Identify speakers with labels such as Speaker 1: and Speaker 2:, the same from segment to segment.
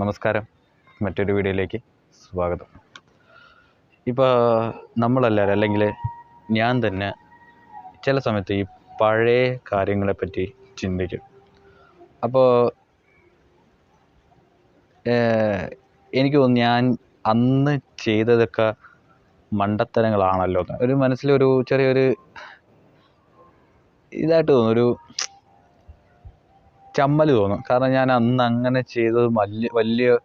Speaker 1: നമസ്കാരം. മറ്റൊരു വീഡിയോയിലേക്ക് സ്വാഗതം. ഇപ്പോൾ നമ്മളെല്ലാവരും അല്ലെങ്കിൽ ഞാൻ തന്നെ ചില സമയത്ത് ഈ പഴയ കാര്യങ്ങളെപ്പറ്റി ചിന്തിക്കും. അപ്പോൾ എനിക്ക് തോന്നുന്നു ഞാൻ അന്ന് ചെയ്തതൊക്കെ മണ്ടത്തരങ്ങളാണല്ലോ ഒരു മനസ്സിലൊരു ചെറിയൊരു ഇതായിട്ട് തോന്നും ഒരു ചമ്മൽ തോന്നും. കാരണം ഞാൻ അന്ന് അങ്ങനെ ചെയ്തത് വലിയ വലിയ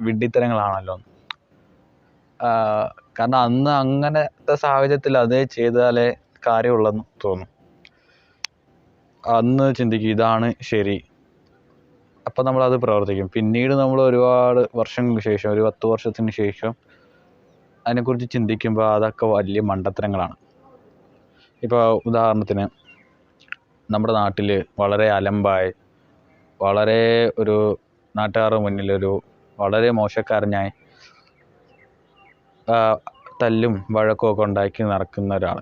Speaker 1: വിഡ്ഢിത്തരങ്ങളാണല്ലോ. കാരണം അന്ന് അങ്ങനത്തെ സാഹചര്യത്തിൽ അതേ ചെയ്താലേ കാര്യമുള്ളെന്ന് തോന്നും. അന്ന് ചിന്തിക്കും ഇതാണ് ശരി. അപ്പം നമ്മളത് പ്രവർത്തിക്കും. പിന്നീട് നമ്മൾ ഒരുപാട് വർഷങ്ങൾക്ക് ശേഷം ഒരു പത്ത് വർഷത്തിന് ശേഷം അതിനെക്കുറിച്ച് ചിന്തിക്കുമ്പോൾ അതൊക്കെ വലിയ മണ്ടത്തരങ്ങളാണ്. ഇപ്പോൾ ഉദാഹരണത്തിന് നമ്മുടെ നാട്ടിൽ വളരെ അലമ്പായി വളരെ ഒരു നാട്ടുകാരുടെ മുന്നിലൊരു വളരെ മോശക്കാരനായി തല്ലും വഴക്കും ഒക്കെ ഉണ്ടാക്കി നടക്കുന്ന ഒരാൾ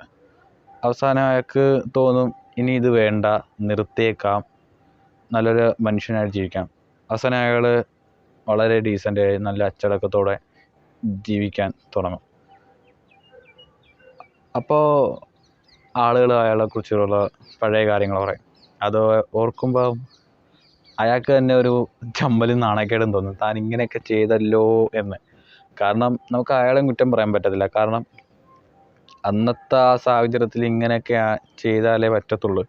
Speaker 1: അവസാനം അയാൾക്ക് തോന്നും ഇനി ഇത് വേണ്ട നിർത്തിയേക്കാം നല്ലൊരു മനുഷ്യനായിട്ട് ജീവിക്കാം. അവസാനം അയാൾ വളരെ ഡീസന്റായി നല്ല അച്ചടക്കത്തോടെ ജീവിക്കാൻ തുടങ്ങും. അപ്പോൾ ആളുകൾ അയാളെക്കുറിച്ചുള്ള പഴയ കാര്യങ്ങൾ പറയും. അത് ഓർക്കുമ്പോൾ അയാൾക്ക് തന്നെ ഒരു ചമ്മലും നാണക്കേടും തോന്നും. താൻ ഇങ്ങനെയൊക്കെ ചെയ്തല്ലോ എന്ന്. കാരണം നമുക്ക് അയാളെയും കുറ്റം പറയാൻ പറ്റത്തില്ല. കാരണം അന്നത്തെ ആ സാഹചര്യത്തിൽ ഇങ്ങനെയൊക്കെ ചെയ്താലേ പറ്റത്തുള്ളൂ.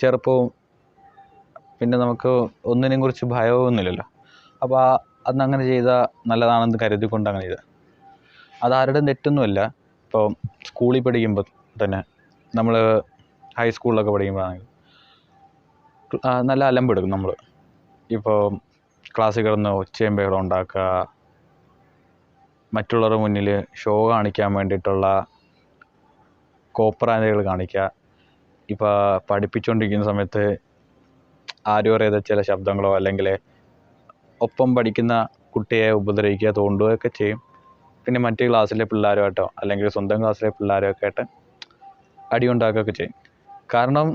Speaker 1: ചെറുപ്പവും പിന്നെ നമുക്ക് ഒന്നിനെയും കുറിച്ച് ഭയമൊന്നുമില്ലല്ലോ. അപ്പോൾ അന്ന് അങ്ങനെ ചെയ്താൽ നല്ലതാണെന്ന് കരുതിക്കൊണ്ട് അങ്ങനെ ചെയ്ത. അതാരുടെയും തെറ്റൊന്നുമല്ല. ഇപ്പോൾ സ്കൂളിൽ പഠിക്കുമ്പോൾ തന്നെ നമ്മൾ ഹൈസ്കൂളിലൊക്കെ പഠിക്കുമ്പോഴാണെങ്കിൽ നല്ല അലമ്പെടുക്കും നമ്മൾ ഇപ്പോൾ ക്ലാസ്സിൽ കിടന്ന് ഒച്ചയും ബഹളം ഉണ്ടാക്കുക. മറ്റുള്ളവരുടെ മുന്നിൽ ഷോ കാണിക്കാൻ വേണ്ടിയിട്ടുള്ള കോപ്രായതകൾ കാണിക്കുക. ഇപ്പോൾ പഠിപ്പിച്ചുകൊണ്ടിരിക്കുന്ന സമയത്ത് ആരും അറിയാതെ ചില ശബ്ദങ്ങളോ അല്ലെങ്കിൽ ഒപ്പം പഠിക്കുന്ന കുട്ടിയെ ഉപദ്രവിക്കുക തോണ്ടുകയൊക്കെ ചെയ്യും. പിന്നെ മറ്റു ക്ലാസ്സിലെ പിള്ളേരുമായിട്ടോ അല്ലെങ്കിൽ സ്വന്തം ക്ലാസ്സിലെ പിള്ളേരുമൊക്കെ ആയിട്ട് അടി ഉണ്ടാക്കുകയൊക്കെ ചെയ്യും. കാരണം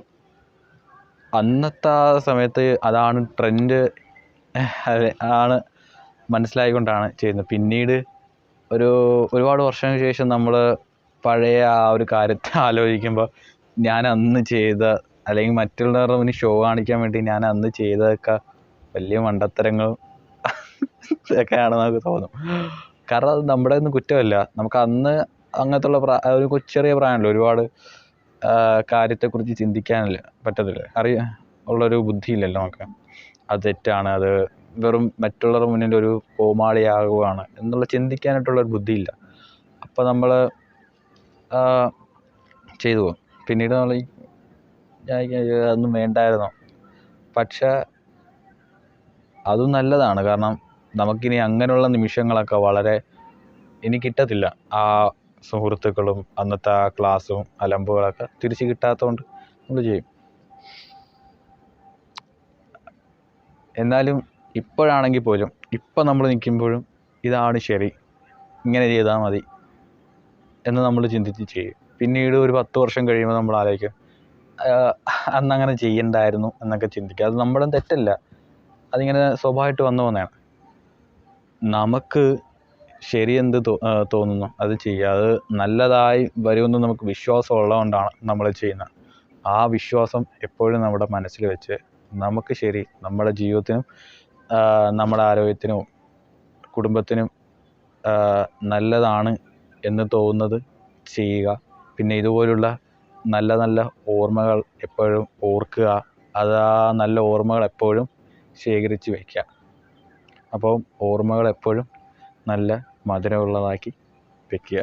Speaker 1: അന്നത്തെ ആ സമയത്ത് അതാണ് ട്രെൻഡ് ആണ് മനസ്സിലായിക്കൊണ്ടാണ് ചെയ്യുന്നത്. പിന്നീട് ഒരു ഒരുപാട് വർഷങ്ങൾക്ക് ശേഷം നമ്മൾ പഴയ ആ ഒരു കാര്യത്തെ ആലോചിക്കുമ്പോൾ ഞാൻ അന്ന് ചെയ്ത അല്ലെങ്കിൽ മറ്റുള്ളവരുടെ മുന്നിൽ ഷോ കാണിക്കാൻ വേണ്ടി ഞാൻ അന്ന് ചെയ്തതൊക്കെ വലിയ മണ്ടത്തരങ്ങളും ഒക്കെയാണ് നമുക്ക് തോന്നും. കാരണം അത് നമ്മുടെ ഒന്നും കുറ്റമല്ല. നമുക്ക് അന്ന് അങ്ങനത്തെ ഉള്ള പ്രാ ഒരു ചെറിയ പ്രായമല്ലോ ഒരുപാട് കാര്യത്തെക്കുറിച്ച് ചിന്തിക്കാനില്ല പറ്റത്തില്ല. അറിയ ഉള്ളൊരു ബുദ്ധിയില്ലല്ലോ നമുക്ക്. അത് തെറ്റാണ്. അത് വെറും മറ്റുള്ളവരുടെ മുന്നിൽ ഒരു കോമാളിയാകുവാണ് എന്നുള്ള ചിന്തിക്കാനായിട്ടുള്ളൊരു ബുദ്ധിയില്ല. അപ്പോൾ നമ്മൾ ചെയ്തു പോകും പിന്നീട് നമ്മൾ അതൊന്നും വേണ്ടായിരുന്നു. പക്ഷേ അതും നല്ലതാണ്. കാരണം നമുക്കിനി അങ്ങനെയുള്ള നിമിഷങ്ങളൊക്കെ വളരെ ഇനി കിട്ടത്തില്ല. ആ സുഹൃത്തുക്കളും അന്നത്തെ ആ ക്ലാസ്സും അലമ്പുകളൊക്കെ തിരിച്ച് കിട്ടാത്തതുകൊണ്ട് നമ്മൾ ചെയ്യും. എന്നാലും ഇപ്പോഴാണെങ്കിൽ പോലും ഇപ്പം നമ്മൾ നിൽക്കുമ്പോഴും ഇതാണ് ശരി ഇങ്ങനെ ചെയ്താൽ മതി എന്ന് നമ്മൾ ചിന്തിച്ച് ചെയ്യും. പിന്നീട് ഒരു പത്ത് വർഷം കഴിയുമ്പോൾ നമ്മൾ ആലോചിക്കും "ആഹ് അന്നങ്ങനെ ചെയ്യണ്ടായിരുന്നു എന്നൊക്കെ ചിന്തിക്കുക അത് നമ്മുടെ തെറ്റല്ല അതിങ്ങനെ സ്വാഭാവികമായിട്ട് വന്നു പോകുന്നതാണ് നമുക്ക് ശരിയെന്ത് തോന്നുന്നു? അത് ചെയ്യുക അത് നല്ലതായി വരുമെന്ന് നമുക്ക് വിശ്വാസം ഉള്ളതുകൊണ്ടാണ് നമ്മൾ ചെയ്യുന്നത്. ആ വിശ്വാസം എപ്പോഴും നമ്മുടെ മനസ്സിൽ വെച്ച് നമുക്ക് ശരി നമ്മുടെ ജീവിതത്തിനും നമ്മുടെ ആരോഗ്യത്തിനും കുടുംബത്തിനും നല്ലതാണ് എന്ന് തോന്നുന്നത് ചെയ്യുക. പിന്നെ ഇതുപോലുള്ള നല്ല നല്ല ഓർമ്മകൾ എപ്പോഴും ഓർക്കുക. അത് ആ നല്ല ഓർമ്മകൾ എപ്പോഴും ശേഖരിച്ച് വയ്ക്കുക അപ്പോൾ ഓർമ്മകൾ എപ്പോഴും നല്ല മധുരമുള്ളതാക്കി വെക്കുക.